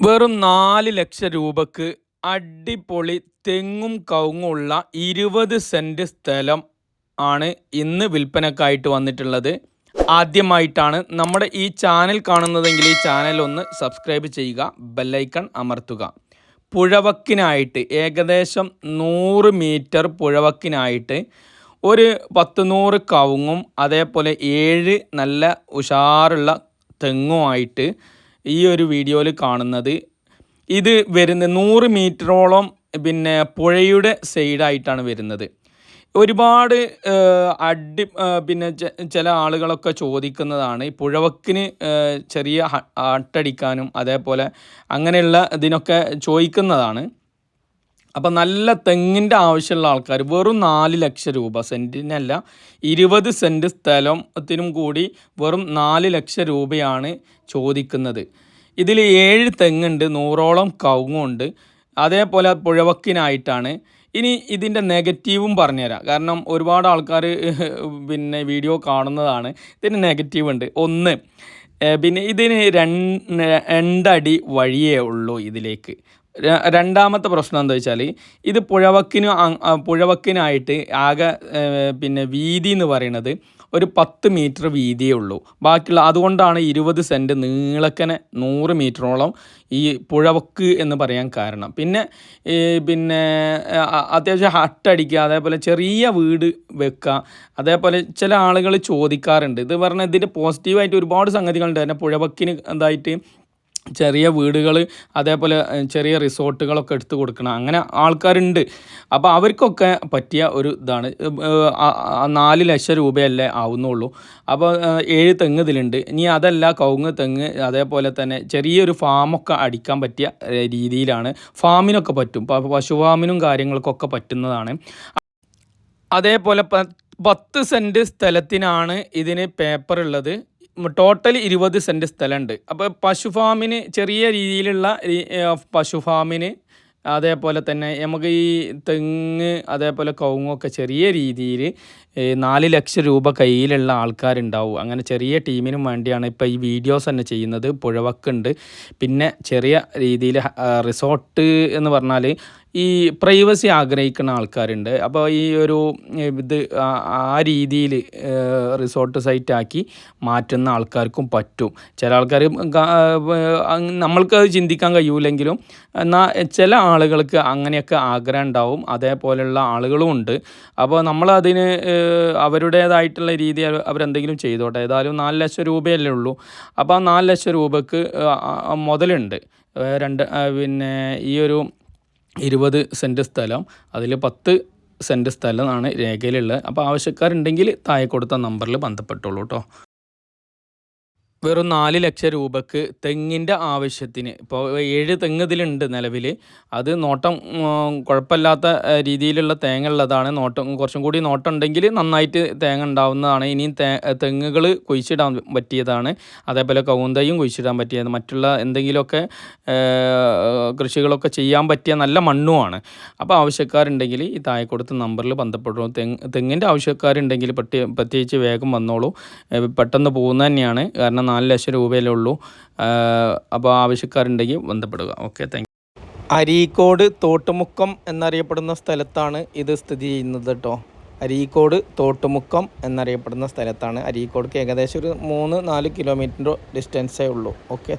വെറും നാല് ലക്ഷം രൂപക്ക് അടിപൊളി തെങ്ങും കവുങ്ങുള്ള ഇരുപത് സെന്റ് സ്ഥലം ആണ് ഇന്ന് വിൽപ്പനക്കായിട്ട് വന്നിട്ടുള്ളത്. ആദ്യമായിട്ടാണ് നമ്മുടെ ഈ ചാനൽ കാണുന്നതെങ്കിൽ ഈ ചാനൽ ഒന്ന് സബ്സ്ക്രൈബ് ചെയ്യുക ബെല്ലൈക്കൺ അമർത്തുക. പുഴവക്കിനായിട്ട് ഏകദേശം നൂറ് മീറ്റർ പുഴവക്കിനായിട്ട് ഒരു പത്ത് നൂറ് കവുങ്ങും അതേപോലെ ഏഴ് നല്ല ഉഷാറുള്ള തെങ്ങുമായിട്ട് ഈ ഒരു വീഡിയോയിൽ കാണുന്നത്. ഇത് വരുന്ന നൂറ് മീറ്ററോളം പിന്നെ പുഴയുടെ സൈഡായിട്ടാണ് വരുന്നത്. ഒരുപാട് അടി പിന്നെ ചില ആളുകളൊക്കെ ചോദിക്കുന്നതാണ് ഈ പുഴവക്കിന് ചെറിയ അട്ടടിക്കാനും അതേപോലെ അങ്ങനെയുള്ള ഇതിനൊക്കെ ചോദിക്കുന്നതാണ്. അപ്പം നല്ല തെങ്ങിന്റെ ആവശ്യമുള്ള ആൾക്കാർ വെറും നാല് ലക്ഷം രൂപ സെന്റിനല്ല ഇരുപത് സെന്റ് സ്ഥലത്തിനും കൂടി വെറും നാല് ലക്ഷം രൂപയാണ് ചോദിക്കുന്നത്. ഇതിൽ ഏഴ് തെങ്ങുണ്ട് നൂറോളം കവുങ്ങുണ്ട്. അതേപോലെ പുഴവക്കിനായിട്ടാണ്. ഇനി ഇതിന്റെ നെഗറ്റീവും പറഞ്ഞുതരാം. കാരണം ഒരുപാട് ആൾക്കാർ പിന്നെ വീഡിയോ കാണുന്നതാണ്. ഇതിന് നെഗറ്റീവ് ഉണ്ട്. ഒന്ന് പിന്നെ ഇതിന് രണ്ട് രണ്ടടി വഴിയേ ഉള്ളൂ ഇതിലേക്ക്. രണ്ടാമത്തെ പ്രശ്നം എന്താ വെച്ചാൽ ഇത് പുഴവക്കിന് പുഴവക്കിനായിട്ട് ആകെ പിന്നെ വീതി എന്ന് പറയുന്നത് ഒരു പത്ത് മീറ്റർ വീതിയേ ഉള്ളൂ. ബാക്കിയുള്ള അതുകൊണ്ടാണ് ഇരുപത് സെന്റ് നീളക്കനെ നൂറ് മീറ്ററോളം ഈ പുഴവക്ക് എന്ന് പറയാൻ കാരണം. പിന്നെ പിന്നെ അത്യാവശ്യം ഹട്ടടിക്കുക അതേപോലെ ചെറിയ വീട് വെക്കുക അതേപോലെ ചില ആളുകൾ ചോദിക്കാറുണ്ട്. ഇത് പറഞ്ഞാൽ ഇതിന്റെ പോസിറ്റീവായിട്ട് ഒരുപാട് സംഗതികളുണ്ട്. തന്നെ പുഴവക്കിന് എന്തായിട്ട് ചെറിയ വീടുകൾ അതേപോലെ ചെറിയ റിസോർട്ടുകളൊക്കെ എടുത്തു കൊടുക്കണം. അങ്ങനെ ആൾക്കാരുണ്ട്. അപ്പോൾ അവർക്കൊക്കെ പറ്റിയ ഒരു ഇതാണ്. നാല് ലക്ഷം രൂപയല്ലേ ആവുന്നുള്ളൂ. അപ്പോൾ ഏഴ് തെങ്ങ് ഇതിലുണ്ട്. ഇനി അതല്ല കവുങ്ങ് തെങ്ങ് അതേപോലെ തന്നെ ചെറിയൊരു ഫാമൊക്കെ അടിക്കാൻ പറ്റിയ രീതിയിലാണ് ഫാമിനൊക്കെ പറ്റും. പശു ഫാമിനും കാര്യങ്ങൾക്കൊക്കെ പറ്റുന്നതാണ്. അതേപോലെ പത്ത് സെന്റ് സ്ഥലത്തിനാണ് ഇതിന് പേപ്പർ ഉള്ളത് ടോട്ടൽ ഇരുപത് സെന്റ് സ്ഥലമുണ്ട്. അപ്പോൾ പശു ഫാമിന് ചെറിയ രീതിയിലുള്ള പശു ഫാമിന് അതേപോലെ തന്നെ നമുക്ക് ഈ തെങ്ങ് അതേപോലെ കവുങ്ങൊക്കെ ചെറിയ രീതിയിൽ നാല് ലക്ഷം രൂപ കയ്യിലുള്ള ആൾക്കാരുണ്ടാവും. അങ്ങനെ ചെറിയ ടീമിനും വേണ്ടിയാണ് ഇപ്പോൾ ഈ വീഡിയോസ് തന്നെ ചെയ്യുന്നത്. പുഴവക്കുണ്ട്. പിന്നെ ചെറിയ രീതിയിൽ റിസോർട്ട് എന്ന് പറഞ്ഞാൽ ഈ പ്രൈവസി ആഗ്രഹിക്കുന്ന ആൾക്കാരുണ്ട്. അപ്പോൾ ഈ ഒരു ഇത് ആ രീതിയിൽ റിസോർട്ട് സൈറ്റ് ആക്കി മാറ്റുന്ന ആൾക്കാർക്കും പറ്റും. ചില ആൾക്കാർ നമ്മൾക്ക് അത് ചിന്തിക്കാൻ കഴിയൂലെങ്കിലും എന്നാൽ ചില ആളുകൾക്ക് അങ്ങനെയൊക്കെ ആഗ്രഹം ഉണ്ടാവും. അതേപോലെയുള്ള ആളുകളും ഉണ്ട്. അപ്പോൾ നമ്മളതിന് അവരുടേതായിട്ടുള്ള രീതി അവരെന്തെങ്കിലും ചെയ്തോട്ടെ. ഏതായാലും നാല് ലക്ഷം രൂപയല്ലേ ഉള്ളൂ. അപ്പോൾ ആ നാല് ലക്ഷം രൂപക്ക് മുതലുണ്ട്. രണ്ട് പിന്നെ ഈ ഒരു ഇരുപത് സെന്റ് സ്ഥലം അതിൽ പത്ത് സെന്റ് സ്ഥലമാണ് രേഖയിലുള്ളത്. അപ്പോൾ ആവശ്യക്കാരുണ്ടെങ്കിൽ താഴെ കൊടുത്ത നമ്പറിൽ ബന്ധപ്പെട്ടോളൂ കേട്ടോ വെറും നാല് ലക്ഷം രൂപക്ക് തെങ്ങിന്റെ ആവശ്യത്തിന്. ഇപ്പോൾ ഏഴ് തെങ്ങ് ഇതിലുണ്ട് നിലവിൽ അത് നോട്ടം കുഴപ്പമില്ലാത്ത രീതിയിലുള്ള തേങ്ങ ഉള്ളതാണ് നോട്ടം കുറച്ചും കൂടി നോട്ടം ഉണ്ടെങ്കിൽ നന്നായിട്ട് തേങ്ങ ഉണ്ടാവുന്നതാണ്. ഇനിയും തേ തെങ്ങുകൾ കുഴിച്ചിടാൻ പറ്റിയതാണ്. അതേപോലെ കൗന്തയും കുഴിച്ചിടാൻ പറ്റിയത് മറ്റുള്ള എന്തെങ്കിലുമൊക്കെ കൃഷികളൊക്കെ ചെയ്യാൻ പറ്റിയ നല്ല മണ്ണുമാണ്. അപ്പോൾ ആവശ്യക്കാരുണ്ടെങ്കിൽ ഈ താഴെ കൊടുത്ത നമ്പറിൽ ബന്ധപ്പെടും. തെങ്ങ് തെങ്ങിന്റെ ആവശ്യക്കാരുണ്ടെങ്കിൽ പ്രത്യേകിച്ച് വേഗം വന്നോളൂ. പെട്ടെന്ന് പോകുന്നതന്നെയാണ് കാരണം നാല് ലക്ഷം രൂപയിലേ ഉള്ളൂ. അപ്പോൾ ആവശ്യക്കാരുണ്ടെങ്കിൽ ബന്ധപ്പെടുക. ഓക്കെ താങ്ക് അരീക്കോട് തോട്ടുമുക്കം എന്നറിയപ്പെടുന്ന സ്ഥലത്താണ് ഇത് സ്ഥിതി ചെയ്യുന്നത് കേട്ടോ. അരീക്കോട് തോട്ടുമുക്കം എന്നറിയപ്പെടുന്ന സ്ഥലത്താണ് അരീക്കോടേക്ക് ഏകദേശം ഒരു മൂന്ന് നാല് കിലോമീറ്റർ ഡിസ്റ്റൻസേ ഉള്ളൂ. ഓക്കെ.